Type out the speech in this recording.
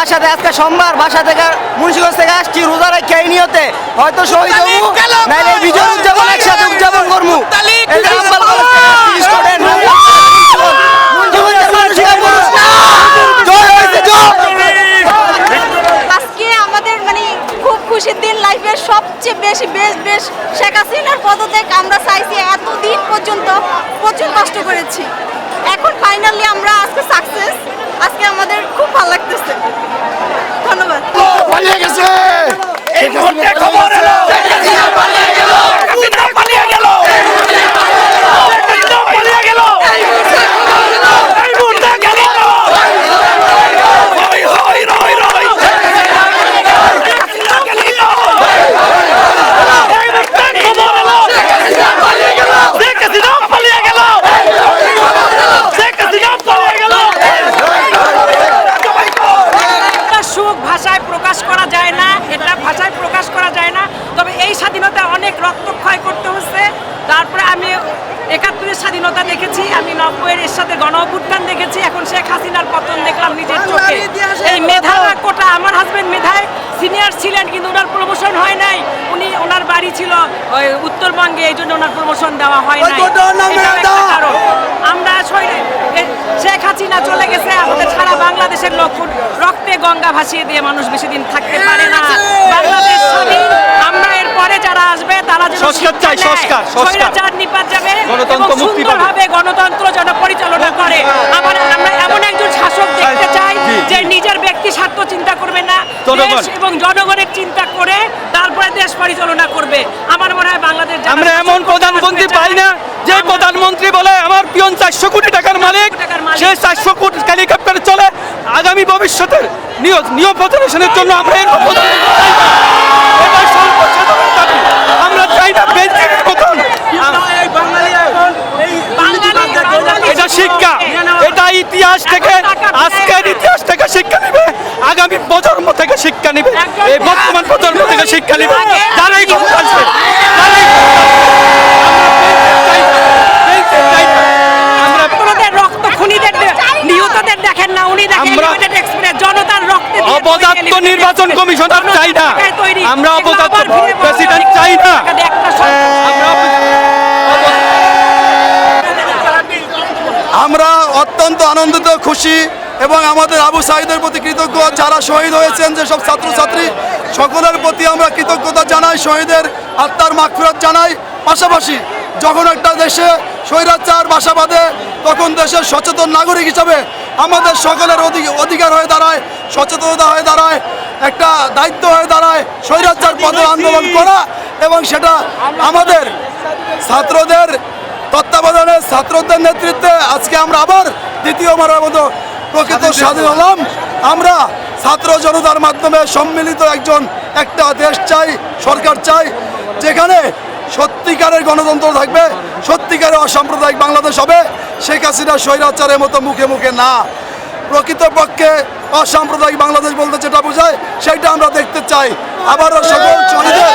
আজকে সোমবার বাসা থেকে মুন্সিগঞ্জ থেকে আসছি রোজা রেখে এই নিয়তে হয়তো শহীদ হব নাইলে বিজয় উদযাপন একসাথে উদযাপন করব মানে খুব খুশির দিন লাইফের সবচেয়ে বেশি বেস্ট বেস্ট শেখ হাসিনার পদত্যাগ আমরা চাইছি এতদিন পর্যন্ত প্রচুর কষ্ট করেছি। এখন ফাইনালি আমরা আজকে সাকসেস আজকে আমাদের খুব ভালো ধন্যবাদ পালিয়ে গেছে। এই খবর এলো পালিয়ে গেল পালিয়ে গেল পালিয়ে গেল এই মুহূর্তে গেল হই হই রই রই গেল এই মুহূর্তে খবর এলো শেখ হাসিনা পালিয়ে গেল শেখ হাসিনা পালিয়ে গেল একটা সুখ ভাষায় প্রকাশ করা যায় না এটা ভাষায় প্রকাশ করা যায় না। তবে এই স্বাধীনতা অনেক রক্তক্ষয় করতে হচ্ছে। তারপরে আমি একাত্তরের স্বাধীনতা দেখেছি আমি নব্বইয়ের এর সাথে গণ অভ্যুত্থান দেখেছি এখন শেখ হাসিনার পতন দেখলাম নিজের চোখে। এই মেধা কোটা আমার হাজবেন্ড মেধায় সিনিয়র ছিলেন কিন্তু ওনার প্রমোশন হয় নাই। উনি ওনার বাড়ি ছিল ওই উত্তরবঙ্গে এই জন্য ওনার প্রমোশন দেওয়া হয় নাই। আমরা শহীদ- শেখ হাসিনা চলে গেছে আমাদের সারা বাংলাদেশের লোক রক্তে গঙ্গা ভাসিয়ে দিয়ে মানুষ বেশি দিন থাকতে পারে না। বাংলাদেশ স্বাধীন আমরা এর পরে যারা আসবে তারা যেন সংস্কার চাই, সংস্কার, সংস্কার। নিপাত যাবে গণতন্ত্র মুক্তি পাবে। সুন্দরভাবে গণতন্ত্র যেন পরিচালনা করে। আবার আমরা এমন একজন শাসক দেখতে চাই জি, জি। যে নিজের ব্যক্তি স্বার্থ চিন্তা করবে না দেশ এবং জনগণের চিন্তা করে তারপরে দেশ পরিচালনা করবে। আমার মনে হয় বাংলাদেশ আমরা এমন প্রধানমন্ত্রী পাই না যে প্রধানমন্ত্রী বলে আমার পিয়ন চারশো কোটি টাকার মালিক। টাকার মালিক। সে চারশো কোটি হেলিকপ্টারে চলে আগামী ভবিষ্যতের নিয়োগ নিয়োগ প্রতিষ্ঠানের জন্য আমরা শিক্ষা। থেকে, আজকের ইতিহাস থেকে শিক্ষা নিবে। আগামী প্রজন্ম থেকে শিক্ষা নিবে। এই বর্তমান প্রজন্ম থেকে শিক্ষা নিবে। অপদার্থ নির্বাচন। কমিশনার চাই না। আমরা অপদার্থ প্রেসিডেন্ট চাই না। আমরা আমরা অত্যন্ত আনন্দিত খুশি এবং আমাদের আবু সাইদের প্রতি কৃতজ্ঞ যারা শহীদ হয়েছেন যেসব ছাত্রছাত্রী সকলের প্রতি আমরা কৃতজ্ঞতা জানাই শহীদের আত্মার মাগফিরাত জানাই পাশাপাশি যখন একটা দেশে স্বৈরাচার বাসা বাঁধে তখন দেশের সচেতন নাগরিক হিসাবে আমাদের সকলের অধি- অধিকার হয়ে দাঁড়ায় সচেতনতা হয়ে দাঁড়ায় একটা দায়িত্ব হয়ে দাঁড়ায় স্বৈরাচার পথে আন্দোলন করা এবং সেটা আমাদের ছাত্রদের তত্ত্বাবধানে ছাত্রদের নেতৃত্বে আজকে আমরা আবার দ্বিতীয়বারের মতো প্রকৃত স্বাধীন হলাম। আমরা ছাত্র জনতার মাধ্যমে সম্মিলিত একজন একটা দেশ চাই সরকার চাই যেখানে সত্যিকারের গণতন্ত্র থাকবে সত্যিকারের অসাম্প্রদায়িক বাংলাদেশ হবে। শেখ হাসিনা স্বৈরাচারের মতো মুখে মুখে না। প্রকৃতপক্ষে অসাম্প্রদায়িক বাংলাদেশ বলতে যেটা বোঝায়, সেটা আমরা দেখতে চাই। আবারও সকল শহীদের